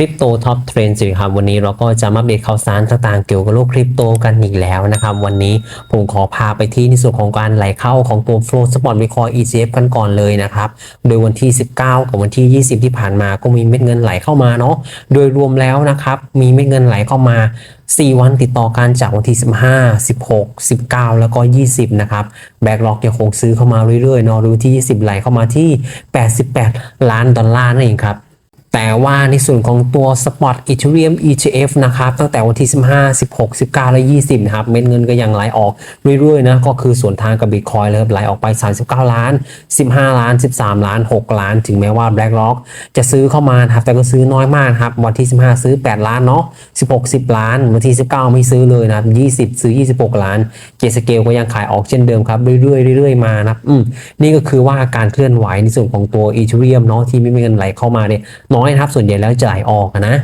ริปโตท็อปเทรนด์สิครับวันนี้เราก็จะมาอัปเดตข่าวสารต่างๆ เกี่ยวกับโลกคริปโตกันอีกแล้วนะครับ วันนี้ผมขอพาไปที่ในส่วนของการไหลเข้าของตัว Flow Spot Bitcoin ETF กันก่อนเลยนะครับ โดยวันที่ 19 กับวันที่ 20 ที่ผ่านมาก็มีเม็ดเงินไหลเข้ามาเนาะโดยรวมแล้วนะครับ มีเม็ดเงินไหลเข้ามา 4 วันติดต่อกันจากวันที่ 15 16 19 แล้วก็ 20 นะครับ แบ็กล็อกยังคงซื้อเข้ามาเรื่อยๆเนาะโดยวันที่ 20 ไหลเข้ามาที่ 88 ล้านดอลลาร์นั่นเองครับ แต่ว่าในส่วนของตัว Spot Ethereum ETF นะครับตั้งแต่วันที่ 15 16 19 และ 20 นะครับ เม็ดเงินก็ยังไหลออกเรื่อยๆนะก็คือส่วนทางกับ Bitcoin เลยครับไหลออกไป 39 ล้าน 15 ล้าน 13 ล้าน 6 ล้าน ถึงแม้ว่า BlackRock จะซื้อเข้ามาครับแต่ก็ซื้อน้อยมากครับ วันที่ 15 ซื้อ 8 ล้านเนาะ16 10 ล้าน วันที่ 19 ไม่ซื้อเลยนะครับ 20 ซื้อ 26 ล้านเกสเกลก็ยังขายออกเช่นเดิมครับเรื่อยๆเรื่อยๆมานะอืมนี่ก็คือว่าการเคลื่อนไหวในส่วนของตัว Ethereum เนาะที่ไม่มีเงินไหลเข้ามาเนี่ยน้อยนะครับ ส่วนใหญ่แล้วจะไหลออกนะ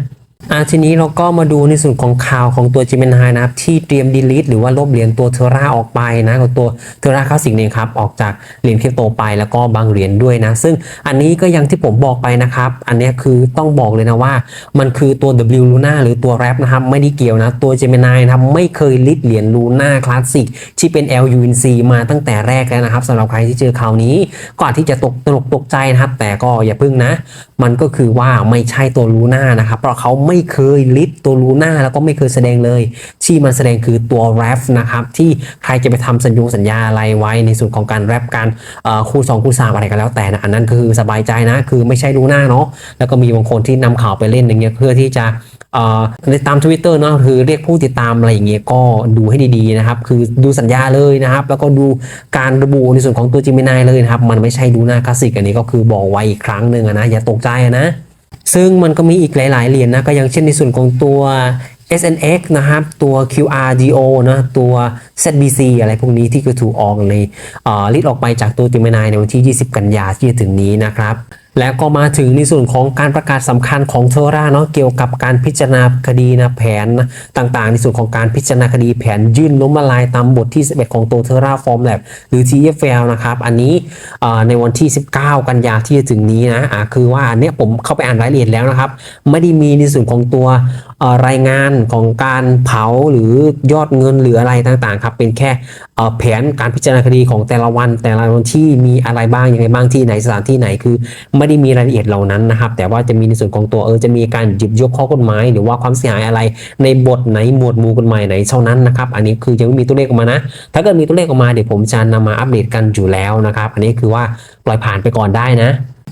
อะทีนี้เราก็มาดูในส่วนของข่าวของตัว Gemini นะครับ ที่เตรียม delete หรือว่าลบเหรียญตัวเทราออกไปนะกับตัวเทราคลาสสิกเนี่ยครับออกจากเหรียญคริปโตไปแล้วก็บางเหรียญด้วยนะ ซึ่งอันนี้ก็ยังที่ผมบอกไปนะครับ อันนี้คือต้องบอกเลยนะว่า มันคือตัว W Luna หรือตัว Wrap นะครับ ไม่ได้เกี่ยวนะ ตัว Gemini นะครับไม่เคยลิดเหรียญ Luna Classic ที่เป็น LUNC มาตั้งแต่แรกแล้วนะครับสำหรับใครที่เจอข่าวนี้ก่อนที่จะตกตกตกใจนะครับแต่ก็อย่าพึ่งนะมันก็คือว่าไม่ใช่ตัวลูน่านะครับ เพราะเขาไม่เคยลิสต์ตัวลูน่าแล้วก็ไม่เคยแสดงเลย ที่มันแสดงคือตัวแรปนะครับ ที่ใครจะไปทำสัญญงสัญญาอะไรไว้ในส่วนของการแรปการเอ่อคู่สองคู่สามอะไรกันแล้วแต่นะอันนั้นคือสบายใจนะคือไม่ใช่ลูน่าเนาะแล้วก็มีบางคนที่นำข่าวไปเล่นอย่างเงี้ยเพื่อที่จะเอ่อติดตาม Twitter เนาะคือเรียกผู้ติดตามอะไรอย่างเงี้ยก็ดูให้ดีๆนะครับ คือดูสัญญาเลยนะครับ แล้วก็ดูการระบุในส่วนของตัว Gemini เลยนะครับ มันไม่ใช่ดูหน้าคลาสสิกอันนี้ก็คือบอกไว้อีกครั้งหนึ่งนะอย่าตกใจอะนะ ซึ่งมันก็มีอีกหลาย ๆ เหรียญนะ ก็อย่างเช่นในส่วนของตัว SNX นะครับ ตัว Q R G O นะตัว ZBC อะไรพวกนี้ที่ก็ถูกออกในเอ่อลิดออกไปจากตัวติมนายในวันที่ 20 กันยาที่จะถึงนี้นะครับ แล้วก็มาถึงในส่วนของการประกาศสำคัญของเทอร่าเนาะเกี่ยวกับการพิจารณาคดีนะแผนต่างๆ ในส่วนของการพิจารณาคดีแผนยื่นล้มละลายตามบทที่ 11 ของตัวเทอร่าฟอร์มแลบหรือ TFL นะครับอันนี้ในวันที่ 19 กันยาที่จะถึงนี้นะะคือว่าอันเนี้ยผมเข้าไปอ่านรายละเอียดแล้วนะครับ ไม่ได้มีในส่วนของตัวรายงานของการเผาหรือยอดเงินหรืออะไรต่างๆครับเป็นแค่ แผนการพิจารณาคดีของแต่ละวัน แต่ละวันที่มีอะไรบ้างยังไงบ้างที่ไหนสถานที่ไหนคือ ไม่ได้มีรายละเอียดเหล่านั้นนะครับ แต่ว่าจะมีในส่วนของตัวเออจะมีการหยิบยกข้อกฎหมาย หรือว่าความเสียหายอะไร ในบทไหนหมวดหมู่กฎหมายไหนเท่านั้นนะครับ อันนี้คือยังไม่มีตัวเลขออกมานะ ถ้าเกิดมีตัวเลขออกมาเดี๋ยวผมจะนำมาอัปเดตกันอยู่แล้วนะครับ อันนี้คือว่าปล่อยผ่านไปก่อนได้นะ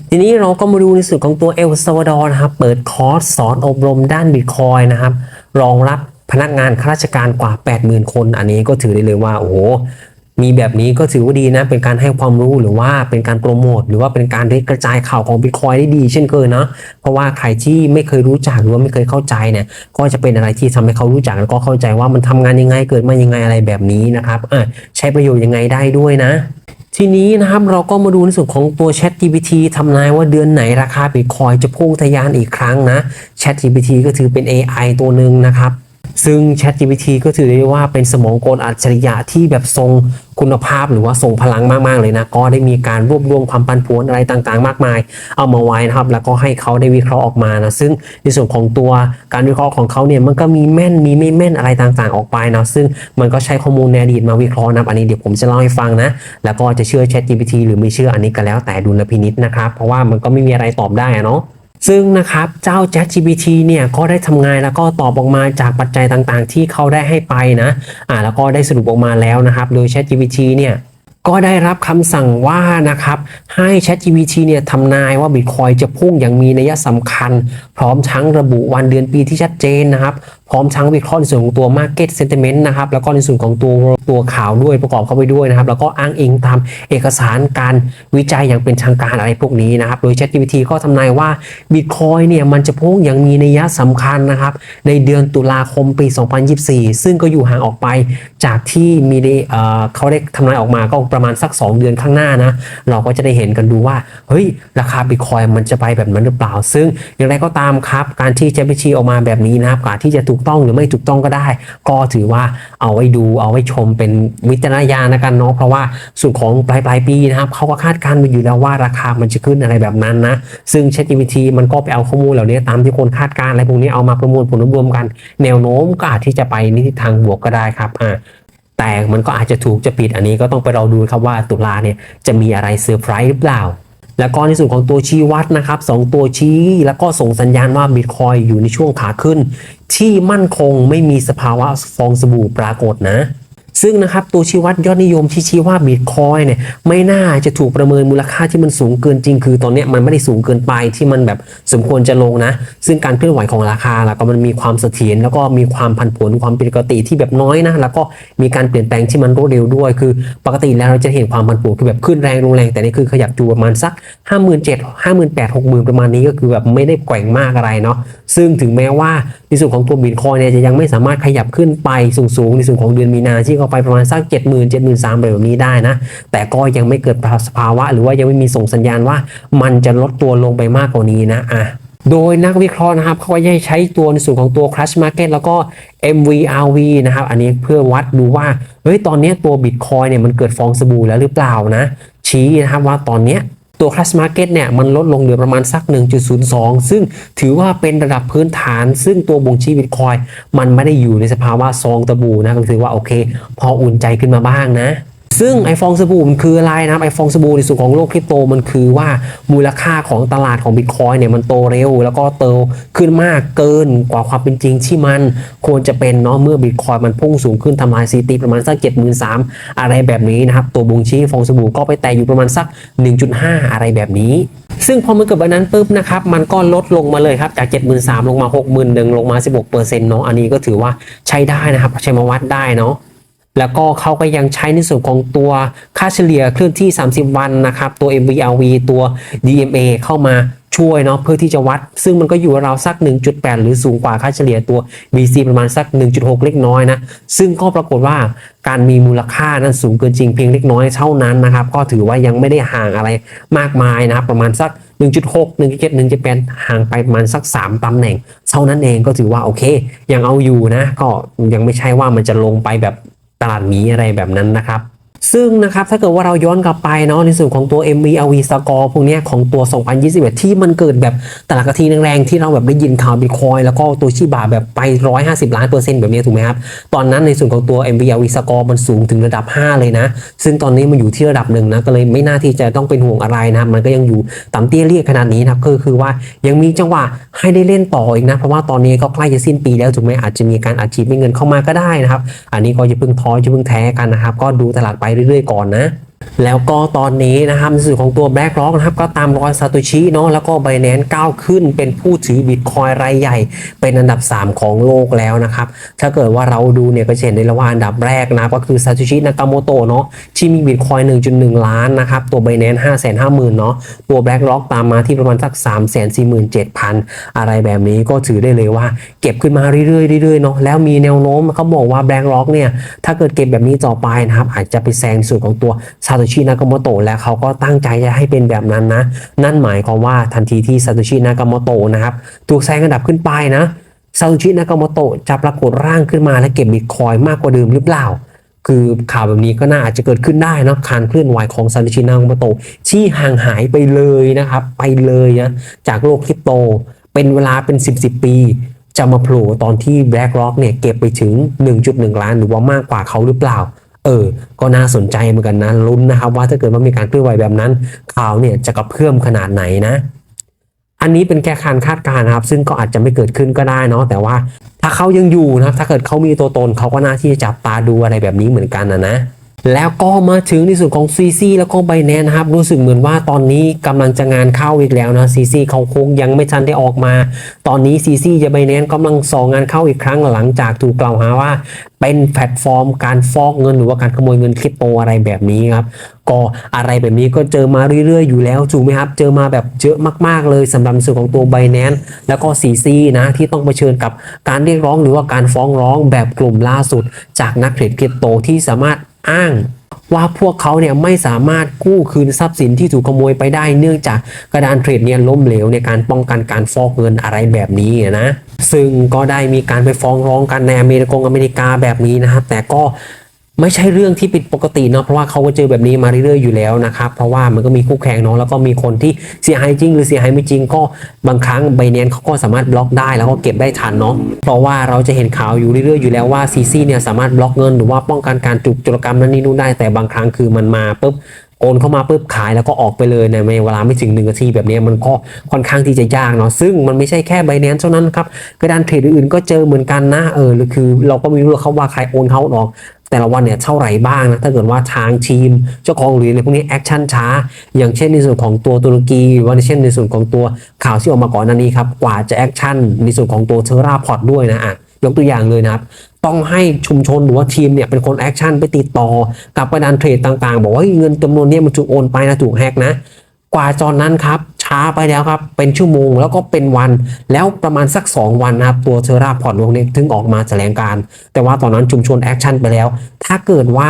ทีนี้เราก็มาดูในส่วนของตัวเอลซาวดอร์นะครับ เปิดคอร์สสอนอบรมด้านบิตคอยนะครับ รองรับ พนักงานข้าราชการกว่า 80,000 คน อันนี้ก็ถือได้เลยว่าโอ้โหมีแบบนี้ก็ถือว่าดีนะ เป็นการให้ความรู้หรือว่าเป็นการโปรโมทหรือว่าเป็นการกระจายข่าวของบิตคอยได้ดีเช่นเคยเนาะเพราะว่าใครที่ไม่เคยรู้จักหรือว่าไม่เคยเข้าใจเนี่ยก็จะเป็นอะไรที่ทำให้เขารู้จักแล้วก็เข้าใจว่ามันทำงานยังไงเกิดมายังไงอะไรแบบนี้นะครับอะใช้ประโยชน์ยังไงได้ด้วยนะทีนี้นะครับเราก็มาดูในส่วนของตัว Chat GPT ทำนายว่าเดือนไหนราคา Bitcoin จะพุ่งทะยานอีกครั้งนะ Chat GPT ก็ถือเป็น AI ตัวหนึ่งนะครับ ซึ่ง Chat GPT ก็ถือได้ว่าเป็นสมองกลอัจฉริยะที่แบบทรงคุณภาพหรือว่าทรงพลังมาก ๆ เลยนะ ก็ได้มีการรวบรวมความปันผวนอะไรต่างๆ มากมาย เอามาไว้นะครับ แล้วก็ให้เขาได้วิเคราะห์ออกมานะ ซึ่งในส่วนของตัวการวิเคราะห์ของเขาเนี่ยมันก็มีแม่นมีไม่แม่นอะไรต่างๆ ออกไปนะ ซึ่งมันก็ใช้ข้อมูลในอดีตมาวิเคราะห์นะอันนี้เดี๋ยวผมจะเล่าให้ฟังนะ แล้วก็จะเชื่อ Chat GPT หรือไม่เชื่ออันนี้ก็แล้วแต่ดุลพินิจนะครับ เพราะว่ามันก็ไม่มีอะไรตอบได้เนาะ ซึ่งนะครับเจ้า ChatGPT เนี่ยก็ได้ทำงานแล้วก็ตอบออกมาจากปัจจัยต่างๆ ที่เขาได้ให้ไปนะอ่าแล้วก็ได้สรุปออกมาแล้วนะครับโดย ChatGPT เนี่ยก็ได้รับคำสั่งว่านะครับให้ ChatGPT เนี่ยทำนายว่าบิตคอยจะพุ่งอย่างมีนัยสำคัญ พร้อมทั้งระบุวันเดือนปีที่ชัดเจนนะครับ พร้อมทั้งวิเคราะห์ในส่วนของตัว Market Sentiment นะครับ แล้วก็ในส่วนของตัวตัวข่าวด้วยประกอบเข้าไปด้วยนะครับ แล้วก็อ้างอิงตามเอกสารการวิจัยอย่างเป็นทางการอะไรพวกนี้นะครับ โดย ChatGPT ก็ทำนายว่า Bitcoin เนี่ยมันจะพุ่งอย่างมีนัยสำคัญนะครับ ในเดือนตุลาคมปี 2024 ซึ่งก็อยู่ห่างออกไปจากที่มีได้เเขาได้ทำนายออกมาก็ประมาณสัก 2 เดือนข้างหน้านะ เราก็จะได้เห็นกันดูว่า เฮ้ย ราคา Bitcoin มันจะไปแบบนั้นหรือเปล่า ซึ่งอย่างไรก็ตามครับ การที่ ChatGPT ออกมาแบบนี้นะครับการที่จะถูกถูกต้องหรือไม่ถูกต้องก็ได้ ก็ถือว่าเอาไว้ดูเอาไว้ชมเป็นวิจารณญาณนะกันเนาะเพราะว่าส่วนของปลายปลายปีนะครับเขาก็คาดการณ์มาอยู่แล้วว่าราคามันจะขึ้นอะไรแบบนั้นนะซึ่ง ChatGPT มันก็ไปเอาข้อมูลเหล่านี้ตามที่คนคาดการณ์อะไรพวกนี้เอามาประมวลผลรวมกัน แนวโน้มก็อาจที่จะไปในทิศทางบวกก็ได้ครับอ่าแต่มันก็อาจจะถูกจะผิดอันนี้ก็ต้องไปรอดูครับว่าตุลาเนี่ยจะมีอะไรเซอร์ไพรส์หรือเปล่าแล้วก็ในส่วนของตัวชี้วัดนะครับสองตัวชี้ แล้วก็ส่งสัญญาณว่าบิตคอยอยู่ในช่วงขาขึ้น ที่มั่นคงไม่มีสภาวะฟองสบู่ปรากฏนะ ซึ่งนะครับตัวชี้วัดยอดนิยมที่ชี้ว่าบิตคอยเนี่ยไม่น่าจะถูกประเมินมูลค่าที่มันสูงเกินจริง คือตอนเนี้ยมันไม่ได้สูงเกินไปที่มันแบบสมควรจะลงนะ ซึ่งการเคลื่อนไหวของราคาแล้วก็มันมีความเสถียรแล้วก็มีความผันผวนความเป็นปกติที่แบบน้อยนะแล้วก็มีการเปลี่ยนแปลงที่มันรวดเร็วด้วย คือปกติแล้วเราจะเห็นความผันผวนคือแบบขึ้นแรงลงแรงแต่นี่คือขยับอยู่ประมาณสัก 5 7 0 0 0 5 8 0 0 0 6 0 0 0ประมาณนี้ก็คือแบบไม่ได้แกว่งมากอะไรเนาะซึ่งถึงแม้ว่าในส่วนของตัวบิตคอยเนี่ยจะยังไม่สามารถขยับขึ้นไปสูงๆในส่วนของเดือนมีนาที่เขาไปประมาณสัก 7 0 0 0 0 7 3 0 0 0แบบนี้ได้นะ แต่ก็ยังไม่เกิดสภาวะ หรือว่ายังไม่มีส่งสัญญาณว่ามันจะลดตัวลงไปมากกว่านี้นะอะโดยนักวิเคราะห์นะครับเขาก็จะใช้ตัวในส่วนของตัว Crash Market แล้วก็ MVRV นะครับ อันนี้เพื่อวัดดูว่าเฮ้ยตอนนี้ตัว Bitcoin เนี่ยมันเกิดฟองสบู่แล้วหรือเปล่านะ ชี้นะครับว่าตอนเนี้ย ตัว Crash Market เนี่ยมันลดลงเหลือประมาณสัก 1.02 ซึ่งถือว่าเป็นระดับพื้นฐาน ซึ่งตัวบ่งชี้บิตคอยมันไม่ได้อยู่ในสภาวะซองตะบูนะก็ถือว่าโอเค พออุ่นใจขึ้นมาบ้างนะ ซึ่งไอฟองสบู่มันคืออะไรนะครับไอฟองสบู่ในส่วนของโลกคริปโตมันคือว่ามูลค่าของตลาดของบิตคอยเนี่ยมันโตเร็ว แล้วก็โตขึ้นมากเกินกว่าความเป็นจริงที่มันควรจะเป็นเนาะเมื่อบิตคอยมันพุ่งสูงขึ้นทำลายซีตีประมาณสัก73,000อะไรแบบนี้นะครับตัวบ่งชี้ฟองสบู่ก็ไปแตะอยู่ประมาณสัก 1.5 อะไรแบบนี้ ซึ่งพอมันเกิดแบบนั้นปุ๊บนะครับมันก็ลดลงมาเลยครับจาก73,000ลงมา 61,000ลงมา 16%เนาะอันนี้ก็ถือว่าใช้ได้นะครับใช้มาวัดได้เนาะ แล้วก็เขาก็ยังใช้ในส่วนของตัวค่าเฉลี่ยเคลื่อนที่ 30 วันนะครับ ตัว MVRV ตัว DMA เข้ามาช่วยเนาะเพื่อที่จะวัด ซึ่งมันก็อยู่ราวสัก 1.8 หรือสูงกว่าค่าเฉลี่ยตัว BC ประมาณสัก 1.6 เล็กน้อยนะ ซึ่งก็ปรากฏว่าการมีมูลค่านั้นสูงเกินจริงเพียงเล็กน้อยเท่านั้นนะครับ ก็ถือว่ายังไม่ได้ห่างอะไรมากมายนะครับประมาณสัก 1.6 1.7 1.8ห่างไปประมาณสัก 3ตำแหน่งเท่านั้นเองก็ถือว่าโอเค ยังเอาอยู่นะ ก็ยังไม่ใช่ว่ามันจะลงไปแบบ ตลาดหมีอะไรแบบนั้นนะครับ ซึ่งนะครับถ้าเกิดว่าเราย้อนกลับไปเนาะในส่วนของตัว MVRV score พวกนี้ของตัว 2021 ที่มันเกิดแบบตลาดกระทีแรงๆ ที่เราแบบได้ยินข่าวบิตคอยแล้วก็ตัวชิบาแบบไป 150 ล้านเปอร์เซ็นต์แบบนี้ถูกไหมครับ ตอนนั้นในส่วนของตัว MVRV score มันสูงถึงระดับ 5 เลยนะ ซึ่งตอนนี้มันอยู่ที่ระดับหนึ่งนะ ก็เลยไม่น่าที่จะต้องเป็นห่วงอะไรนะมันก็ยังอยู่ต่ำเตี้ยเรียกขนาดนี้นะครับก็คือว่ายังมีจังหวะให้ได้เล่นต่ออีกนะเพราะว่าตอนนี้ก็ใกล้จะสิ้นปีแล้วถูกไหมอาจจะมีการอัดฉีดเงินเข้ามาก็ได้นะครับอันนี้ก็อย่าเพิ่งท้ออย่าเพิ่งแท้กันนะครับก็ดูตลาดไปเรื่อยๆก่อนนะ แล้วก็ตอนนี้นะครับในส่วนของตัว BlackRock นะครับก็ตามรอยซาโตชิเนาะแล้วก็ Binance ก้าวขึ้นเป็นผู้ถือบิตคอยรายใหญ่ เป็นอันดับ 3 ของโลกแล้วนะครับถ้าเกิดว่าเราดูเนี่ยก็จะเห็นได้แล้วว่าอันดับแรกนะก็คือซาโตชินากาโมโตะเนาะที่มีบิตคอย 1.1 ล้านนะครับตัว Binance 550,000เนาะตัว BlackRock ตามมาที่ประมาณสัก 347,000 อะไรแบบนี้ก็ถือได้เลยว่า เก็บขึ้นมาเรื่อยๆเรื่อยๆเนาะแล้วมีแนวโน้มเขาบอกว่า BlackRock เนี่ยถ้าเกิดเก็บแบบนี้ต่อไปนะครับอาจจะไปแซงส่วนของตัวซาโตชินากาโมโตะแล้วเขาก็ตั้งใจจะให้เป็นแบบนั้นนะ นั่นหมายความว่าทันทีที่ซาโตชินากาโมโตะนะครับถูกแซงอันดับขึ้นไปนะซาโตชินากาโมโตะจะปรากฏร่างขึ้นมาและเก็บบิตคอยมากกว่าเดิมหรือเปล่า คือข่าวแบบนี้ก็น่าอาจจะเกิดขึ้นได้เนะการเคลื่อนไหวของซาโตชินากาโมโตะที่ห่างหายไปเลยนะครับ ไปเลยนะจากโลกคริปโต เป็นเวลาเป็น10 10ปีจะมาโผล่ตอนที่ BlackRock เนี่ยเก็บไปถึง 1.1 ล้านหรือว่ามากกว่าเขาหรือเปล่า เออ ก็น่าสนใจเหมือนกันนะลุ้นนะครับ ว่าถ้าเกิดว่ามีการเคลื่อนไหวแบบนั้นข่าวเนี่ยจะกระเพื่อมขนาดไหนนะ อันนี้เป็นแค่การคาดการณ์นะครับ ซึ่งก็อาจจะไม่เกิดขึ้นก็ได้เนาะแต่ว่าถ้าเขายังอยู่นะครับถ้าเกิดเขามีตัวตนเขาก็น่าที่จะจับตาดูอะไรแบบนี้เหมือนกันนะนะ แล้วก็มาถึงในส่วนของ CC แล้วก็ b บแนนนะครับรู้สึกเหมือนว่าตอนนี้กำลังจะงานเข้าอีกแล้วนะ CC เขาคงยังไม่ทันได้ออกมา ตอนนี้ CC จะ b บแนนกำลังสองงานเข้าอีกครั้งหลังจากถูกกล่าวหาว่าเป็นแพลตฟอร์มการฟอกเงินหรือว่าการขโมยเงินคริปโตอะไรแบบนี้ครับก็อะไรแบบนี้ก็เจอมาเรื่อยๆอยู่แล้วถูกไหมครับ เจอมาแบบเยอะมากๆเลยสำหรับในส่วนของตัว b บแนนแล้วก็ CC นะที่ต้องเผชิญกับการเรียกร้องหรือว่าการฟ้องร้องแบบกลุ่มล่าสุด จากนักเทรดคริปโตที่สามารถ อ้างว่าพวกเขาเนี่ยไม่สามารถกู้คืนทรัพย์สินที่ถูกขโมยไปได้ เนื่องจากกระดานเทรดเนี่ยล้มเหลวในการป้องกันการฟอกเงินอะไรแบบนี้นะซึ่งก็ได้มีการไปฟ้องร้องกันในอเมริกงอเมริกาแบบนี้นะครับ แต่ก็ ไม่ใช่เรื่องที่ผิดปกติเนาะเพราะว่าเขาก็เจอแบบนี้มาเรื่อยๆอยู่แล้วนะครับ เพราะว่ามันก็มีคู่แข่งเนาะแล้วก็มีคนที่เสียหายจริง หรือเสียหายไม่จริงก็บางครั้งไบเนนเขาก็สามารถบล็อกได้แล้วก็เก็บได้ทันเนาะเพราะว่าเราจะเห็นข่าวอยู่เรื่อยๆอยู่แล้วว่าซีซีเนี่ยสามารถบล็อกเงินหรือว่าป้องกันการจุกจุลกรรมนั้นนี่นู่นได้แต่บางครั้งคือมันมาปุ๊บโอนเข้ามาปุ๊บขายแล้วก็ออกไปเลยในเวลาไม่ถึงหนึ่งนาทีแบบนี้มันก็ค่อนข้างที่จะยากเนาะซึ่งมันไม่ใช่แค่ไบแนนซ์เท่านั้นครับกระดานเทรดอื่นๆก็เจอเหมือนกันนะเออหรือคือเราก็ไม่รู้เขาว่าใครโอนเขาออก แต่ละวันเนี่ยเท่าไหร่บ้างนะถ้าเกิดว่าทางทีมเจ้าของเหรียญอะไรพวกนี้แอคชั่นช้า อย่างเช่นในส่วนของตัวตุรกีหรือว่าในเช่นในส่วนของตัวข่าวที่ออกมาก่อนหน้านี้ครับกว่าจะแอคชั่นในส่วนของตัวเทอร่าพอร์ตด้วยนะอะยกตัวอย่างเลยนะครับต้องให้ชุมชนหรือว่าทีมเนี่ยเป็นคนแอคชั่นไปติดต่อกับกระดานเทรดต่างๆ บอกว่าเงินจำนวนนี้มันถูกโอนไปนะถูกแฮกนะกว่าจอนนั้นครับ ช้าไปแล้วครับ เป็นชั่วโมงแล้วก็เป็นวัน แล้วประมาณสัก 2 วันนะครับ ตัวเทอร่าพอร์ตวงนี้ถึงออกมาแถลงการ แต่ว่าตอนนั้นชุมชนแอคชั่นไปแล้ว ถ้าเกิดว่า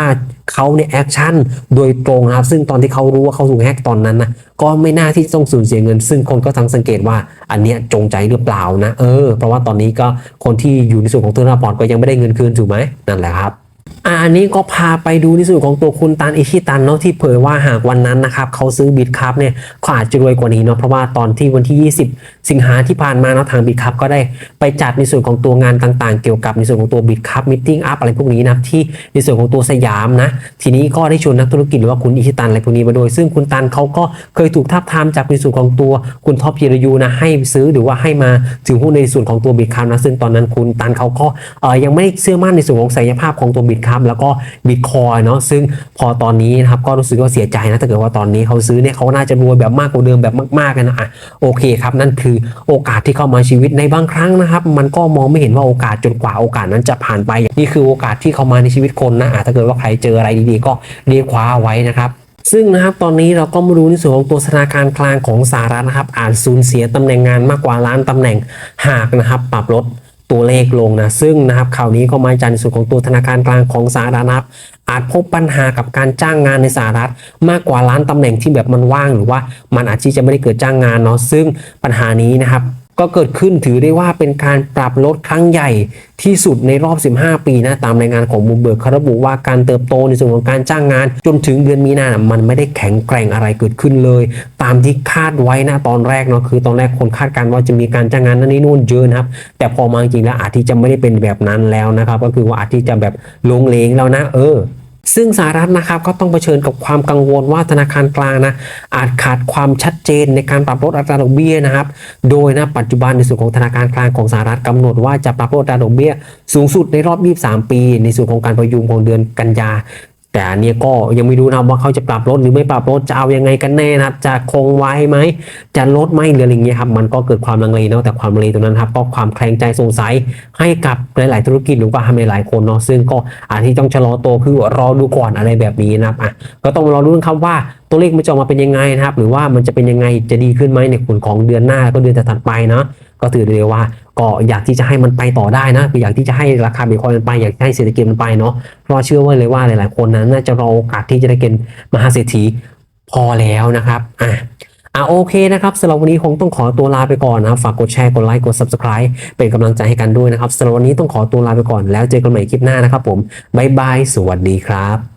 เขาเนี่ยแอคชั่นโดยตรงนะครับ ซึ่งตอนที่เขารู้ว่าเขาถูกแฮกตอนนั้นนะก็ไม่น่าที่จะต้องสูญเสียเงิน ซึ่งคนก็ทั้งสังเกตว่าอันเนี้ยจงใจหรือเปล่านะเออเพราะว่าตอนนี้ก็คนที่อยู่ในส่วนของเทอร่าพอร์ตก็ยังไม่ได้เงินคืนถูกไหมนั่นแหละครับ อันนี้ก็พาไปดูในส่วนของตัวคุณตันอิชิตันเนาะที่เผยว่าหากวันนั้นนะครับเขาซื้อบิตคัพเนี่ยเขาอาจจะรวยกว่านี้เนาะเพราะว่าตอนที่วันที่ 20 สิงหาที่ผ่านมาเนาะทางบิตคัพก็ได้ไปจัดในส่วนของตัวงานต่างๆ เกี่ยวกับในส่วนของตัวบิตคัพมิทติ้งอัพอะไรพวกนี้นะที่ในส่วนของตัวสยามนะทีนี้ก็ได้ชวนนักธุรกิจหรือว่าคุณอิชิตันอะไรพวกนี้มาโดย ซึ่งคุณตันเขาก็เคยถูกทับทามจากในส่วนของตัวคุณท็อปเยรยูนะให้ซื้อหรือว่าให้มาถือหุ้นในส่วนของตัวบิตคัพนะซึ่งตอนนั้นคุณตันเขาก็เออยังไม่เชื่อมั่นในส่วนของศักยภาพของตัวบิตคัพแล้วก็บิตคอยเนาะซึ่งพอตอนนี้นะครับก็รู้สึกว่าเสียใจนะถ้าเกิดว่าตอนนี้เขาซื้อเนี่ยเขาน่าจะรวยแบบมากกว่าเดิมแบบมากๆกันนะอะโอเคครับนั่นคือโอกาสที่เข้ามาชีวิตในบางครั้งนะครับ มันก็มองไม่เห็นว่าโอกาสจนกว่าโอกาสนั้นจะผ่านไปนี่คือโอกาสที่เข้ามาในชีวิตคนนะอะถ้าเกิดว่าใครเจออะไรดีๆ ก็เรียกคว้าไว้นะครับซึ่งนะครับตอนนี้เราก็มาดูในส่วนของตัวธนาคารกลางของสหรัฐนะครับอาจสูญเสียตำแหน่งงานมากกว่าล้านตำแหน่งหากนะครับปรับลด ตัวเลขลงนะซึ่งนะครับข่าวนี้ก็มาจากในส่วนของตัวธนาคารกลางของสหรัฐนะครับอาจพบปัญหากับการจ้างงานในสหรัฐ มากกว่าล้านตำแหน่งที่แบบมันว่างหรือว่ามันอาจที่จะไม่ได้เกิดจ้างงานเนาะซึ่งปัญหานี้นะครับ ก็เกิดขึ้นถือได้ว่าเป็นการปรับลดครั้งใหญ่ที่สุดในรอบ 15 ปีนะ ตามรายงานของบูมเบิร์กเขาระบุว่าการเติบโตในส่วนของการจ้างงาน จนถึงเดือนมีนามันไม่ได้แข็งแกร่งอะไรเกิดขึ้นเลย ตามที่คาดไว้นะตอนแรกเนาะคือตอนแรกคนคาดการณ์ว่าจะมีการจ้างงานนั่นนี่นู่นเยอะนะครับ แต่พอมาจริงแล้วอาจที่จะไม่ได้เป็นแบบนั้นแล้วนะครับ ก็คือว่าอาจที่จะแบบลงเลงแล้วนะ เออ ซึ่งสหรัฐนะครับก็ต้องเผชิญกับความกังวลว่าธนาคารกลางนะอาจขาดความชัดเจนในการปรับลดอัตราดอกเบี้ยนะครับ โดยนะปัจจุบันในส่วนของธนาคารกลางของสหรัฐกำหนดว่าจะปรับลดอัตราดอกเบี้ยสูงสุดในรอบ 23 ปี ในส่วนของการประยุมของเดือนกันยา แต่อันเนี้ยก็ยังไม่รู้นะว่าเขาจะปรับลดหรือไม่ปรับลดจะเอายังไงกันแน่นะครับจะคงไว้ไหมจะลดไหมหรืออะไรเงี้ยครับมันก็เกิดความลังเลเนาะแต่ความลังเลตรงนั้นครับก็ความแคลงใจสงสัยให้กับหลาย ๆ ธุรกิจหรือว่าทำหลายๆคนเนาะซึ่งก็อาจที่ต้องชะลอตัวคือรอดูก่อนอะไรแบบนี้นะครับอะก็ต้องรอดูนะครับว่าตัวเลขมันจะออกมาเป็นยังไงนะครับ หรือว่ามันจะเป็นยังไงจะดีขึ้นไหมในผลของเดือนหน้าก็เดือนถัดไปเนาะก็ถือเลยว่า ก็อยากที่จะให้มันไปต่อได้นะคืออยากที่จะให้ราคาบิตคอยน์มันไปอยากให้เศรษฐกิจมันไปเนาะเพราะเชื่อว่าเลยว่าหลาย ๆ คนนั้นน่าจะรอโอกาสที่จะได้เป็นมหาเศรษฐีพอแล้วนะครับอะอะโอเคนะครับสำหรับวันนี้คงต้องขอตัวลาไปก่อนนะฝากกดแชร์กดไลค์กด subscribe เป็นกำลังใจให้กันด้วยนะครับสำหรับวันนี้ต้องขอตัวลาไปก่อนแล้วเจอกันใหม่คลิปหน้านะครับผมบ๊ายบายสวัสดีครับ